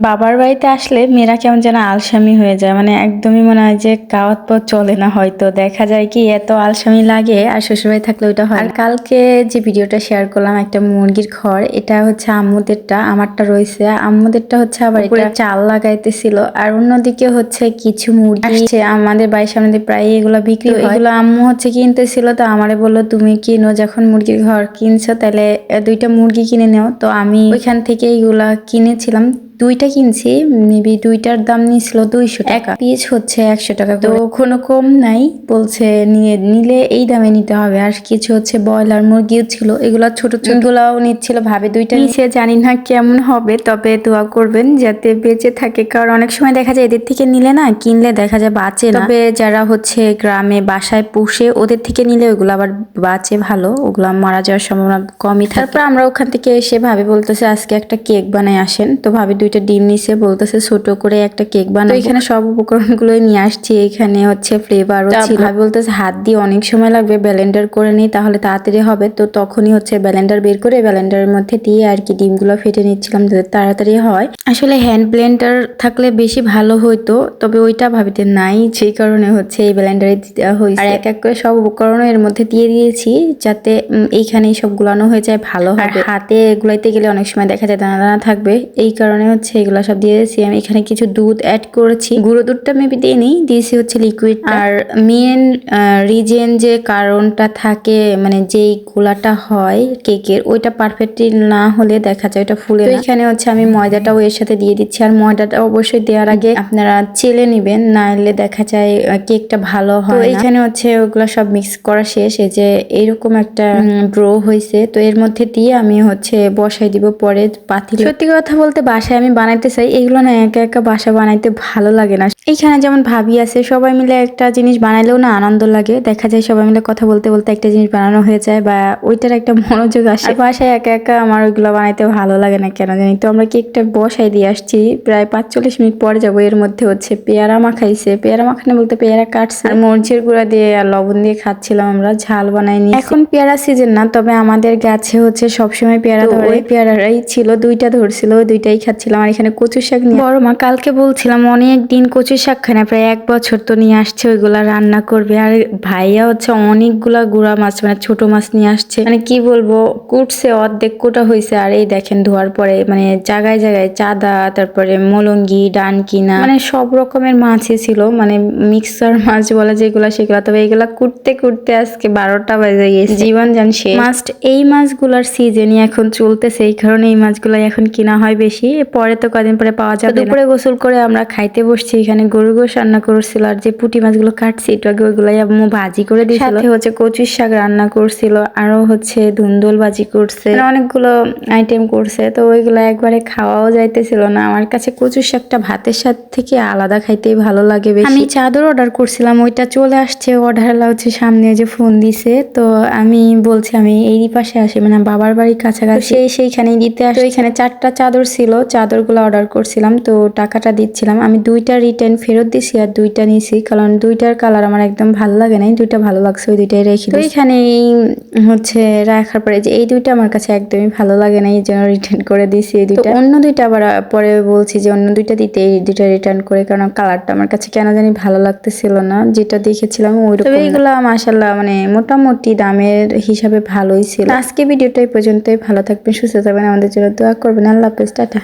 বাবার বাড়িতে আসলে মেয়েরা কেমন যেন আলসামি হয়ে যায়। মানে একদমই মনে হয় যে কাওয়াত পথ চলে না হয়তো। দেখা যায় কি এত আলসামি লাগে আর শ্বশুরবাড়ি থাকলে ওইটা হয় আর কালকে যে ভিডিওটা শেয়ার করলাম একটা মুরগির ঘর এটা হচ্ছে আম্মুদেরটা আমারটা রয়েছে। আম্মুদেরটা হচ্ছে আবার এটা চাল লাগাইতেছিল। আর অন্যদিকে হচ্ছে কিছু মুরগি আসছে আমাদের বাড়ির সামনে প্রায় এগুলো বিক্রি হয়। এগুলো আম্মু হচ্ছে কিনতেছিল তো আমারে বলল তুমি কিনো যখন মুরগির ঘর কিনছো তাহলে দুইটা মুরগি কিনে নেও। তো আমি ওইখান থেকে এইগুলা কিনেছিলাম। দুইটা কিনছি মেবি দুইটার দাম নিয়েছিল দুইশো টাকা। পিস হচ্ছে একশো টাকা তো কোনো কম নাই বলছে নিয়ে নিলে এই দামে নিতে হবে। আর কিছু হচ্ছে ব্রয়লার মুরগিও ছিল এগুলো ছোট ছোট। গুলাও নিচ্ছিল ভাবে দুইটা নিচে জানি না কেমন হবে তবে দোয়া করবেন যাতে বেঁচে থাকে কারণ অনেক সময় দেখা যায় এদের থেকে নিলে না কিনলে দেখা যায় বাঁচে তবে যারা হচ্ছে গ্রামে বাসায় পুষে ওদের থেকে নিলে ওগুলো আবার বাঁচে ভালো ওগুলো মারা যাওয়ার সম্ভাবনা কমই থাকে। তারপর আমরা ওখান থেকে এসে ভাবে বলতেছে আজকে একটা কেক বানাই আসেন। তো ভাবি দুইটা ডিম নিছে বলতেছে ছোট করে একটা কেক বানাবো। তো এখানে সব উপকরণগুলো নিয়ে আসছি এখানে হচ্ছে ফ্লেভারও ছিল। ভাবি বলতেছে হাত দিয়ে অনেক সময় লাগবে ব্যালেন্ডার করে নিই তাহলে তাড়াতাড়ি হবে। তো তখনই হচ্ছে ব্যালেন্ডার বের করে ব্যালেন্ডারের মধ্যে দিয়ে আর কি ডিমগুলো ফেটে নিচ্ছিলাম যাতে তাড়াতাড়ি হয়। আসলে হ্যান্ড ব্লেন্ডার থাকলে বেশি ভালো হইতো তবে ওইটা ভাবিতে নাই সেই কারণে হচ্ছে এই ব্লেন্ডারে দিতে হয়েছে আর এক এক করে সব উপকরণ এর মধ্যে দিয়ে দিয়েছি যাতে এইখানেই সব গুলানো হয়ে যায় ভালো হবে। হাতে গুলাইতে গেলে অনেক সময় দেখা যায় দানা দানা থাকবে এই কারণে হচ্ছে এগুলো সব দিয়ে দিয়েছি। আমি এখানে কিছু দুধ অ্যাড করেছি। গুঁড়ো দুধটা মেবি দিইনি দিয়েছি হচ্ছে লিকুইড আর মেন রিজেন যে কারণটা থাকে মানে যেই গোলাটা হয় কেকের ওইটা পারফেক্টলি না হলে দেখা যায় ওটা ফুলে এখানে হচ্ছে আমি ময়দাটাও এর সাথে দিয়ে দিচ্ছি। আর ময়দাটা অবশ্যই দেওয়ার আগে আপনারা চেলে নেবেন নাহলে দেখা যায় কেকটা ভালো হয় এখানে হচ্ছে ওগুলো সব মিক্স করা শেষ। এই যে এরকম একটা ড্রো হয়েছে। তো এর মধ্যে দিয়ে আমি হচ্ছে বসাই দিব পরে পাতিল। সত্যি কথা বলতে বাসায় আমি বানাইতে চাই এগুলো না একা একা বাসা বানাইতে ভালো লাগে না। এইখানে যেমন ভাবি আছে সবাই মিলে একটা জিনিস বানাইলেও না আনন্দ লাগে। দেখা যায় সবাই মিলে কথা বলতে বলতে একটা জিনিস বানানো হয়ে যায় বা ওইটার একটা মনোযোগ আসে। বাসায় একা একা আমার ওইগুলো বানাইতে ভালো লাগে না কেন জানি তো? আমরা কেকটা বসাই দিয়ে আসছি প্রায় পাঁচচল্লিশ মিনিট পরে যাব। এর মধ্যে হচ্ছে পেয়ারা মাখাইছে। পেয়ারা মাখানো বলতে পেয়ারা কাটছে। আর মরিচের গুঁড়া দিয়ে আর লবণ দিয়ে খাচ্ছিলাম আমরা ঝাল বানাই নি এখন পেয়ারা সিজন না তবে আমাদের গাছে হচ্ছে সবসময় পেয়ারা ধরে। পেয়ারাই ছিল দুইটা ধরছিল দুইটাই খাচ্ছিলাম। আর এখানে কচু শাক নিয়ে বড় মা কালকে বলছিলাম অনেক দিন কচু শাক খায় না প্রায় এক বছর তো নিয়ে আসছে ওইগুলা রান্না করবে। আর ভাইয়া হচ্ছে অনেকগুলা গুড়া মাছ মানে ছোট মাছ নিয়ে আসছে। মানে কি বলব কুটছে অর্ধেক কোটা হয়েছে আর এই দেখেন ধোয়ার পরে মানে জায়গায় জায়গায় চাঁদা তারপরে মলঙ্গি ডানকিনা মানে সব রকমের মাছই ছিল। মানে মিক্সার মাছ বলা যেগুলা সেগুলা। তবে এগুলা কুটতে কুটতে আজকে বারোটা বাজে গেছে। জীবন জান সে মাস্ট এই মাছগুলার সিজনই এখন চলতেছে। এই কারণে এই মাছগুলাই এখন কিনা হয় বেশি। পরে তো কদিন পরে পাওয়া যাবে দুপুরে গোসল করে আমরা খাইতে বসছি এখানে গরু গোশ রান্না করছিল আর যে পুঁটি মাছগুলো কাটছি একটু আগে ওইগুলাই আম্মু ভাজি করে দিয়েছিল। সাথে হচ্ছে কচুর শাক রান্না করছিল আরও হচ্ছে ধুন্দল ভাজি করছে। মানে অনেকগুলো আইটেম করছে তো ওইগুলো একবারে খাওয়াও যাইতেছিল না। আমার কাছে কচুর শাকটা ভাতের সাথে থেকে আলাদা খাইতেই ভালো লাগে বেশি। আমি চাদর অর্ডার করছিলাম ওইটা চলে আসছে। অর্ডার হচ্ছে সামনে যে ফোন দিছে তো আমি বলছি আমি এই পাশে আসি মানে বাবার বাড়ির কাছাকাছি। সেই সেইখানেই দিতে আসে এখানে চারটা চাদর ছিল চাদরগুলো অর্ডার করছিলাম তো টাকাটা দিচ্ছিলাম। আমি দুইটা রিটার্ন ফেরত দিছি আর দুইটা নিছি কারণ দুইটার কালার আমার একদম ভালো লাগে নাই দুইটা ভালো লাগছে ওই দুইটাই রেখে তো এখানে হচ্ছে রাখার পরে যে এই দুইটা আমার কাছে একদমই ভালো লাগে না এই জন্য রিটার্ন করে দিছি এই দুইটা। অন্য দুইটা আবার পরে বলছি যে অন্য দুইটা দিতে এই দুইটা রিটার্ন করে কারণ কালারটা আমার কাছে কেন জানি ভালো লাগতেছিল না যেটা দেখেছিলাম ওই তবে এইগুলা মাসাল্লাহ মানে মোটামুটি দামের হিসাবে ভালোই ছিল। আজকে ভিডিওটা এই পর্যন্তই ভালো থাকবেন সুস্থ থাকবেন আমাদের জন্য দোয়া করবেন আল্লাহ হাফেজ টাটা।